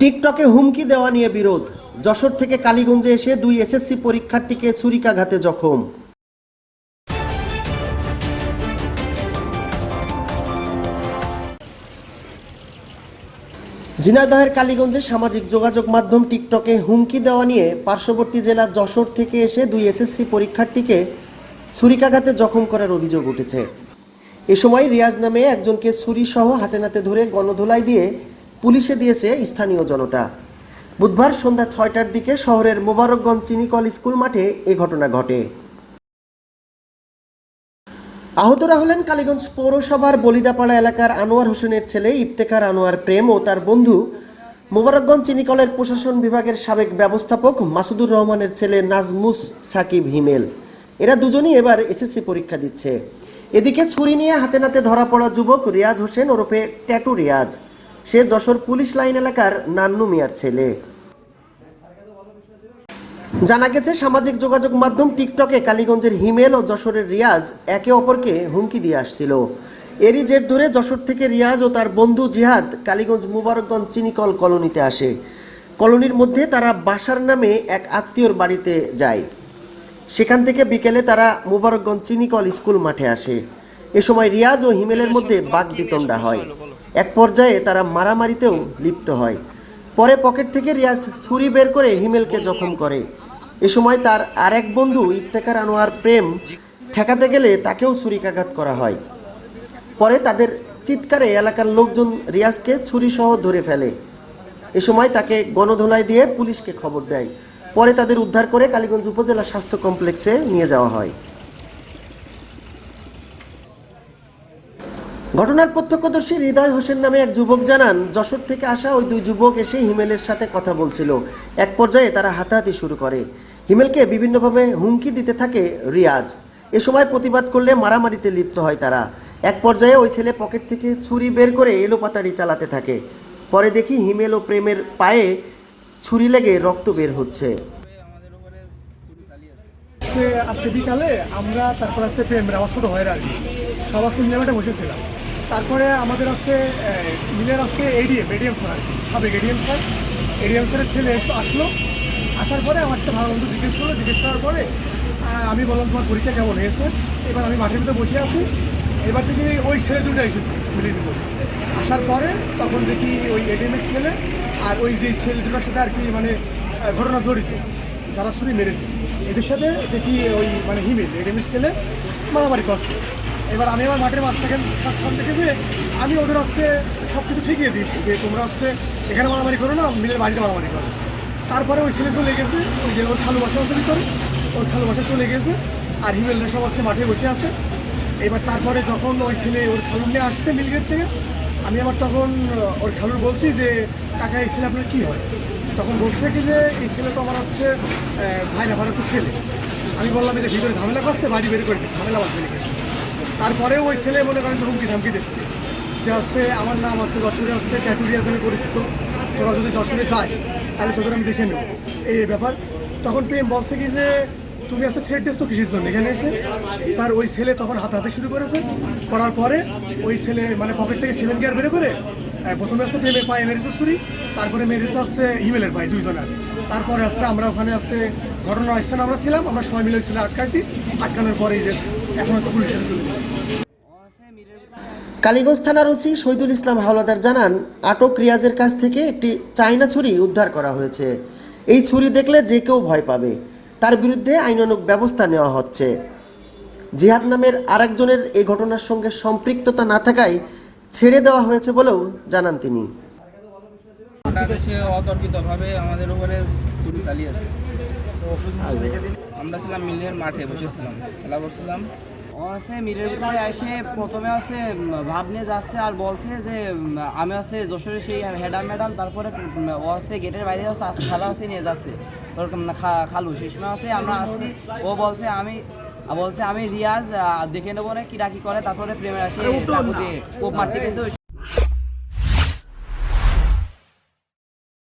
টিকটকে হুমকি দেওয়া নিয়ে বিরোধ। যশোর থেকে কালীগঞ্জে এসে দুই এসএসসি পরীক্ষার্থীকে ছুরিকাঘাতে জখম। ঝিনাইদহের কালীগঞ্জে সামাজিক যোগাযোগ মাধ্যম টিকটকে হুমকি দেওয়া নিয়ে পার্শ্ববর্তী জেলা যশোর থেকে এসে দুই এসএসসি পরীক্ষার্থীকে ছুরিকাঘাতে জখম করার অভিযোগ উঠেছে। এ সময় রিয়াজ নামে একজনকে ছুরিসহ হাতে নাতে ধরে গণধোলাই দিয়ে পুলিশে দিয়েছে স্থানীয় জনতা। বুধবার সন্ধ্যা ছয়টার দিকে শহরের মোবারকগঞ্জ চিনিকল স্কুল মাঠে এ ঘটনা ঘটে। আহতরা হলেন কালীগঞ্জ পৌরসভার বলিদাপাড়া এলাকার আনোয়ার হোসেনের ছেলে ইফতেখার আনোয়ার প্রেম ও তার বন্ধু। মোবারকগঞ্জ চিনিকলের প্রশাসন বিভাগের সাবেক ব্যবস্থাপক মাসুদুর রহমানের ছেলে নাজমুস সাকিব হিমেল। এরা দুজনই এবার এসএসসি পরীক্ষা দিচ্ছে। এদিকে ছুরি নিয়ে হাতে নাতে ধরা পড়া যুবক রিয়াজ হোসেন ওরফে ট্যাটু রিয়াজ। সে যশোর পুলিশ লাইন এলাকার নান্নু মিয়ার ছেলে। জানা গেছে, সামাজিক যোগাযোগ মাধ্যম টিকটকে কালীগঞ্জের হিমেল ও যশোরের রিয়াজ একে অপরকে হুমকি দিয়ে আসছিল। এরই জের ধরে যশোর থেকে রিয়াজ ও তার বন্ধু জিহাদ কালীগঞ্জ মুবারকগঞ্জ চিনিকল কলোনিতে আসে। কলোনির মধ্যে তারা বাসার নামে এক আত্মীয়র বাড়িতে যায়। সেখান থেকে বিকেলে তারা মুবারকগঞ্জ চিনিকল স্কুল মাঠে আসে। এ সময় রিয়াজ ও হিমেলের মধ্যে বাগবিতণ্ডা হয়। এক পর্যায়ে তারা মারামারিতেও লিপ্ত হয়। পরে পকেট থেকে রিয়াজ ছুরি বের করে হিমেলকে জখম করে। এ সময় তার আরেক বন্ধু ইফতেখার আনোয়ার প্রেম ঠেকাতে গেলে তাকেও ছুরিকাঘাত করা হয়। পরে তাদের চিৎকারে এলাকার লোকজন রিয়াজকে ছুরিসহ ধরে ফেলে। এ সময় তাকে গণধোলাই দিয়ে পুলিশকে খবর দেয়। পরে তাদের উদ্ধার করে কালীগঞ্জ উপজেলা স্বাস্থ্য কমপ্লেক্সে নিয়ে যাওয়া হয়। ঘটনার প্রত্যক্ষদর্শী হৃদয় হোসেন নামে এক যুবক জানান, যশোর থেকে আসা ওই দুই যুবক এসে হিমেলের সাথে কথা বলছিল। এক পর্যায়ে তারা হাতাহাতি শুরু করে। হিমেলকে বিভিন্নভাবে হুমকি দিতে থাকে রিয়াজ। এ সময় প্রতিবাদ করলে মারামারিতে লিপ্ত হয় তারা। এক পর্যায়ে ওই ছেলে পকেট থেকে ছুরি বের করে এলোপাতাড়ি চালাতে থাকে। পরে দেখি হিমেল ও প্রেমের পায়ে ছুরি লেগে রক্ত বের হচ্ছে। আজকে আজকে বিকালে আমরা, তারপর আছে প্রেমের আমার ছোটো ভাইয়ের আর কি। সবার সিনেমাটা বসেছিলাম। তারপরে আমাদের আছে মিলের আছে এডিএম এডিএম স্যার আর কি, সাবেক এডিএম স্যার এডিএম স্যারের ছেলে আসলো। আসার পরে আমার সাথে ভালো মন্দ জিজ্ঞেস করল। জিজ্ঞেস করার পরে আমি বললাম, তোমার পরীক্ষা কেমন হয়েছে? এবার আমি মাঠের ভিতরে বসে আছি। এবার থেকে ওই ছেলে দুটো এসেছে মিলের ভিতরে। আসার পরে তখন দেখি ওই এডিএমের ছেলে আর ওই যে ছেলে দুটোর সাথে আর কি মানে ঘটনা জড়িত। যারা ছুরি মেরেছে, এদের সাথে দেখি ওই মানে হিমেল এডেমের ছেলে মারামারি করছে। এবার আমি আমার মাঠের মাছ থেকে সাতক্ষণ থেকে যে আমি ওদের হচ্ছে সব কিছু ঠিকিয়ে দিয়েছি, যে তোমরা হচ্ছে এখানে মারামারি করো না মিলের বাড়িতে মারামারি করো। তারপরে ওই ছেলে চলে গেছে, ওই যে ওর খালু বাসা আছে ভিতরে, ওর খালু বাসা চলে গেছে, আর হিমেলরা সব হচ্ছে মাঠে বসে আছে। এবার তারপরে যখন ওই ছেলে ওর খালু নিয়ে আসছে মিলগেট থেকে, আমি আমার তখন ওর খালুর বলছি যে, কাকা, এই ছেলে আপনার কী হয়? তখন বলছে কি যে, এই ছেলে তো আমার হচ্ছে ভাই আমার হচ্ছে ছেলে। আমি বললাম যে ভিতরে ঝামেলা করছে, বাড়ি বের করে ঝামেলা বাদ বেরিয়ে তারপরেও ওই ছেলে মনে করেন হুমকি ধামকি দেখছে যে হচ্ছে, আমার নাম হচ্ছে যশোরে হচ্ছে ট্যাটুরিয়া নামে পরিচিত। তোরা যদি যশোরে যাস, তাহলে তোদের আমি দেখে নেব। এই ব্যাপার। তখন প্রেম বলছে কি যে, তুমি আসলে থ্রেড দিচ্ছ কিসের জন্য? এখানে এসে তার ওই ছেলে তখন হাতাহাতি শুরু করেছে। করার পরে ওই ছেলে মানে পকেট থেকে সেভেন গিয়ার বের করে প্রথমে আসছে প্রেমের পায়ে মেরেছে ছুরি, তারপরে মেরেছে আসছে হিমেলের পায়ে দুইজনের। তারপরে আসছে আমরা ওখানে আসছে ঘটনা স্থানে আমরা ছিলাম, আমরা সবাই মিলে ওই ছেলে আটকাইছি। আটকানোর পরে এই যে এখন হচ্ছে পুলিশের কালীগঞ্জ থানার ওসি শহীদুল ইসলাম হাওলাদার জানান, আটক রিয়াজের কাছ থেকে একটি চাইনা ছুরি উদ্ধার করা হয়েছে। এই ছুরি দেখলে যে কেউ ভয় পাবে। তার বিরুদ্ধে আইনানুক ব্যবস্থা নেওয়া হচ্ছে। জিহাদ নামের আরেকজনের এই ঘটনার সঙ্গে সম্পৃক্ততা না থাকায় ছেড়ে দেওয়া হয়েছে বলেও জানান তিনি। হঠাৎ এসে অতর্কিতভাবে আমাদের উপরে চালিয়েছে আমরা ছিলাম মিলের মাঠে বসেছিলাম খেলা করছিলাম। ও আছে মিলের ভিতরে এসে প্রথমে উম, ভাব নিয়ে যাচ্ছে আর বলছে যে আমি আছে যশোরের সেই ম্যাডাম তারপরে ও গেটের বাইরে হচ্ছে খালা আছে নিয়ে যাচ্ছে। খালু সেই সময় আছে আমরা আসছি ও বলছে আমি বলছে আমি রিয়াজ আহ, দেখে নেব না কিরা কি করে তারপরে প্রেমের আসে কোপ মারতে গেছে